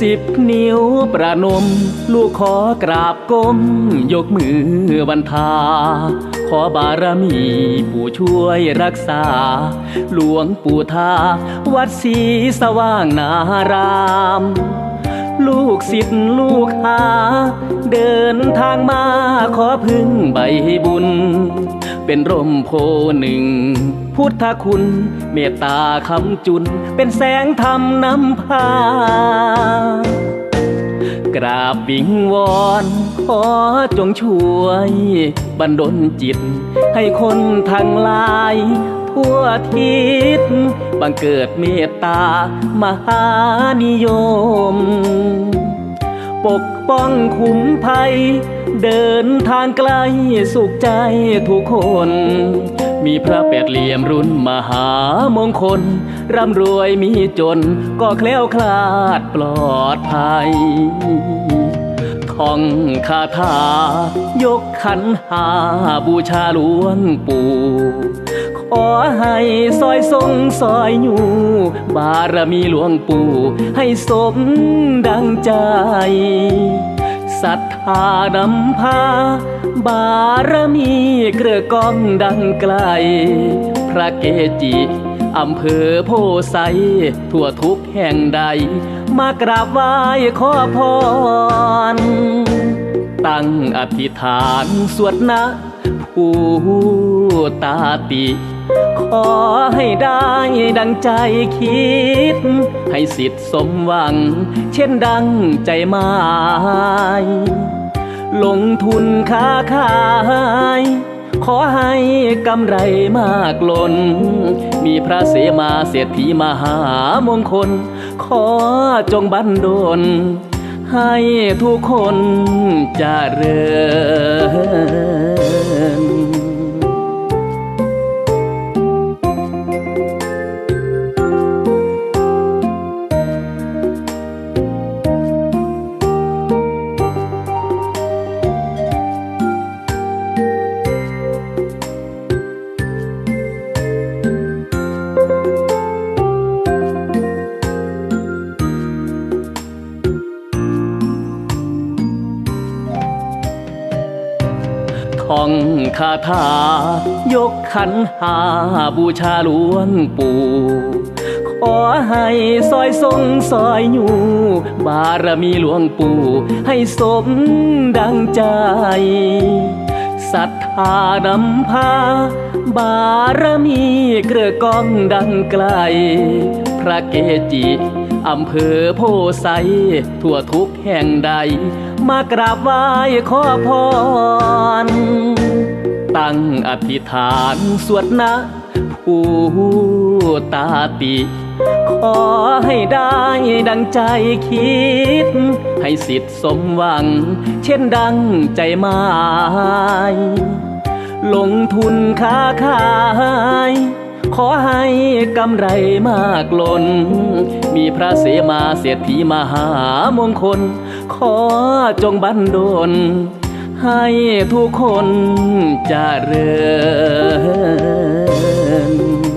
สิบนิ้วประนม ลูกขอกราบก้ม ยกมือวันทา ขอบารมีผู้ช่วยรักษา หลวงปู่ทา วัดศรีสว่างนาราม ลูกศิษย์ลูกหา เดินทางมาขอพึ่งใบบุญ เป็นร่มโพหนึ่ง พุทธคุณเมตตาคำจุน เป็นแสงธรรมนำพากราบวิงวอนขอจงช่วยบันดลจิต ให้คนทั้งหลาย ทั่วทิศบังเกิดเมตตามหานิยม ปกป้องคุ้มภัย เดินทางไกลสุขใจทุกคน มีพระแปดเหลี่ยมรุ่นมหามงคล ร่ำรวยมีจนก็แคล้วคลาดปลอดภัยท่องคาถายกขันหาบูชาหลวงปู่ ขอให้ซอยทรงซอยอยู่ บารมีหลวงปู่ ให้สมดังใจศรัทธานำพา บารมีเกลือกล้องดังไกล พระเกจิอำเภอโพไซทั่วทุกแห่งใด มากราบไหว้ขอพร ตั้งอธิษฐานสวดนะ ผู้ตาติ ขอให้ได้ดังใจคิด ให้สิทธิ์สมหวัง เช่นดังใจหมายลงทุนค้าขาย ขอให้กำไรมากล้น มีพระเสมาเศรษฐีมหามงคล ขอจงบันดลให้ทุกคนจเจริญ ท่องคาถายกขันหาบูชาหลวงปู่ขอให้ซอยทรงซอยอยู่ บารมีหลวงปู่ ให้สมดังใจศรัทธานำพา บารมีเกลือกล้องดังไกล พระเกจิอำเภอโพไซทั่วทุกแห่งใด มากราบไหว้ขอพร ตั้งอธิษฐานสวดนะผู้ตาติ ขอให้ได้ดังใจคิด ให้สิทธิ์สมหวัง เช่นดังใจหมาย ลงทุนค้าขาย ขอให้กำไรมากล้น มีพระเสมาเศรษฐีมหามงคล ขอจงบันดล ให้ทุกคนจเจริญ